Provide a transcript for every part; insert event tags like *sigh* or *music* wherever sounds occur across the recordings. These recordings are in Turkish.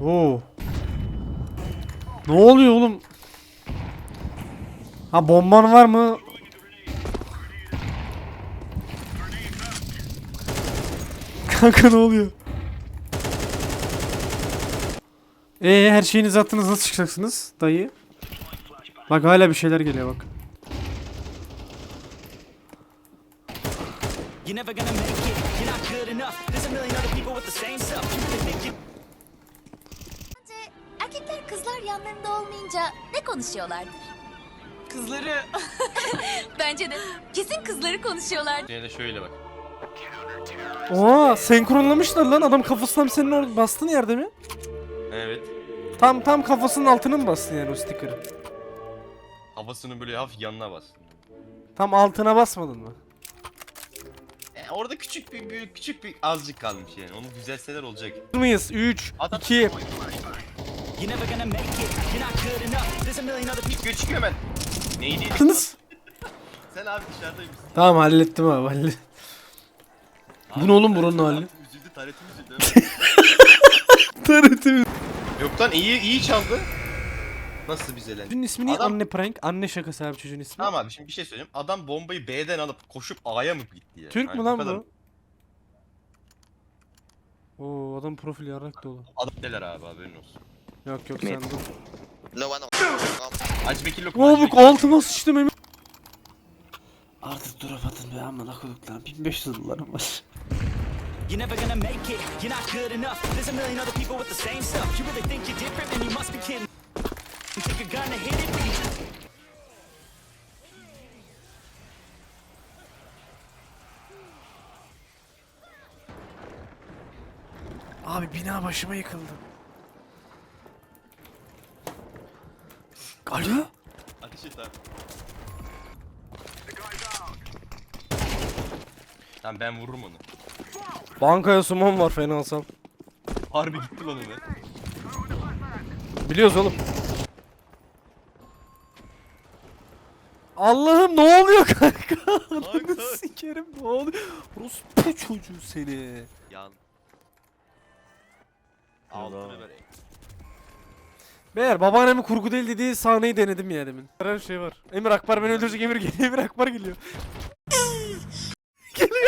Oo. Ne oluyor oğlum? Ha bomban var mı? *laughs* Kanka ne oluyor? Ee her şeyinizi attınız nasıl çıkacaksınız dayı? Bak hala bir şeyler geliyor bak. You're never gonna make it, you're not good enough. There's a million other people with the same stuff. You really think you kızlar yanlarında olmayınca ne konuşuyorlardır? Kızları. *laughs* Bence de. Kesin kızları konuşuyorlardır. Yine de şöyle bak. Oha senkronlamışlar lan adam kafasına senin orada bastığın yerde mi? Evet. Tam tam kafasının altına mı bastın yani o sticker'ı? Havasını böyle hafif yanına bas. Tam altına basmadın mı? E, orada küçük bir büyük küçük bir azıcık kalmış yani. Onu düzelseler olacak. Mıyız? 3, Adam- 2, You're never gonna Çıkıyor çıkıyor hemen. Neydi? Sen abi dışarıdaymışsın. Tamam hallettim abi hallettim. Bu ne oğlum buranın hali? Üzüldü taretim üzüldü. *laughs* Taretim. Yok lan iyi iyi çaldı. Nasıl bize lan? Çocuğun ismi ne? Adam- Anne prank. Anne şakası abi çocuğun ismi. Tamam abi şimdi bir şey söyleyeyim. Adam bombayı B'den alıp koşup A'ya mı gitti ya? Türk mü lan bu? Oo adam profil yarrak dolu. Adam deler abi haberin olsun. Yok yok sen dur. No one. Oo Hacı bu Bekir. altıma sıçtım emin. Artık drop atın be amına koyduklarım. 1500 dolarım var. You're never gonna make it, you're not good enough. There's a million other people with the same stuff. You really think you're different, then you must be kidding. You think you're gonna hit it, but you just Abi bina başıma yıkıldı. Alo? Ateş et abi. Tamam ben vururum onu. Bankaya sumon var fena alsam. Harbi gitti lan onu. Biliyoruz oğlum. Allah'ım ne oluyor kanka? *laughs* Ananı sikerim ne oluyor? Orospu çocuğu seni. Yan. Altını ver. Beyler babaannemin kurgu değil dediği sahneyi denedim ya demin. Her şey var. Emir Akbar beni öldürecek Emir geliyor. Emir Akbar geliyor.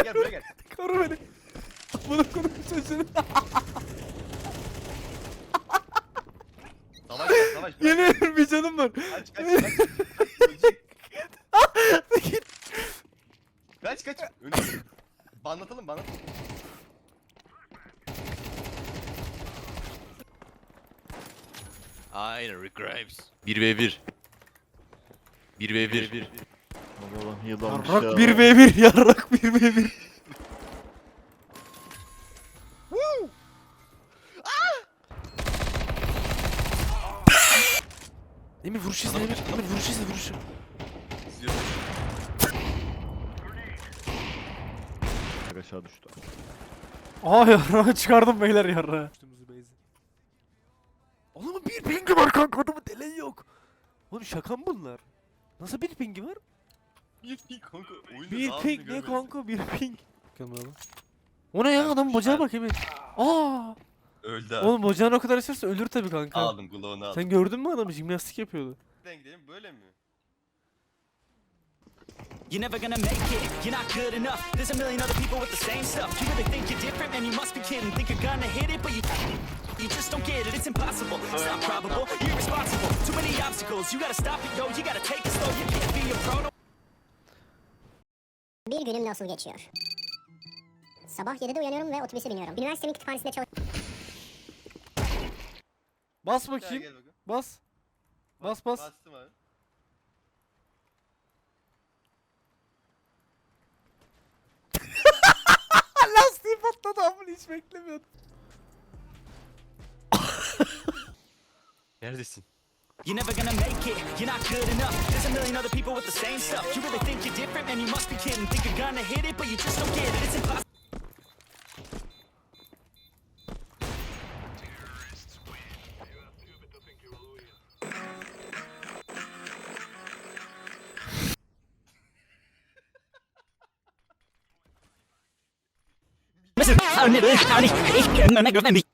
Gel buraya gel. *laughs* Koru beni. Bunu koru çocuğunu. Savaş savaş. ederim bir canım var. Kaç kaç. Kaç Aynen Rick Grimes. 1v1. 1v1. Allah'ım yılanmış Yarrak ya. 1v1 yarrak 1v1. Emir vuruş izle Emir. Emir vuruş izle vuruş. İzliyorum. Aşağı düştü. Aa yarrağı çıkardım beyler yarrağı. Bir pingi var kanka adamın delen yok. Oğlum şaka mı bunlar? Nasıl bir pingi var? Bir ping kanka. Oyunda Bir daha ping ne görmedim. kanka bir ping. Bakalım O ne ya adamın bacağı bak Emir. Aa! Öldü abi. Oğlum bacağını o kadar açarsa ölür tabii kanka. Aldım glow'unu aldım. Sen gördün mü adamı jimnastik yapıyordu. Nereden gidelim böyle mi? You're never gonna make it, you're not good enough. There's a million other people with the same stuff. You really think you're different, man, you must be kidding. Think you're gonna hit it, but you you just don't get it. It's impossible. It's not probable. You're irresponsible. Too many obstacles. You gotta stop it, yo. You gotta take it slow. You can't be a pro. no Bir günüm nasıl geçiyor? Sabah 7'de uyanıyorum ve otobüse biniyorum. Üniversitenin kütüphanesinde çalışıyorum. Bas Gel bakayım. gel bakayım. Bas. Bas bas. Bastım abi. Patladı ama hiç beklemiyordum. *coughs* Neredesin? You're never gonna make it, you're not good enough. There's a million other people with the same stuff. You really think you're different, man, you must be kidding. Think you're gonna hit it, but you just don't get it. It's impossible. Und ich, ich, ich, ich, ich, ich, ich, ich, ich,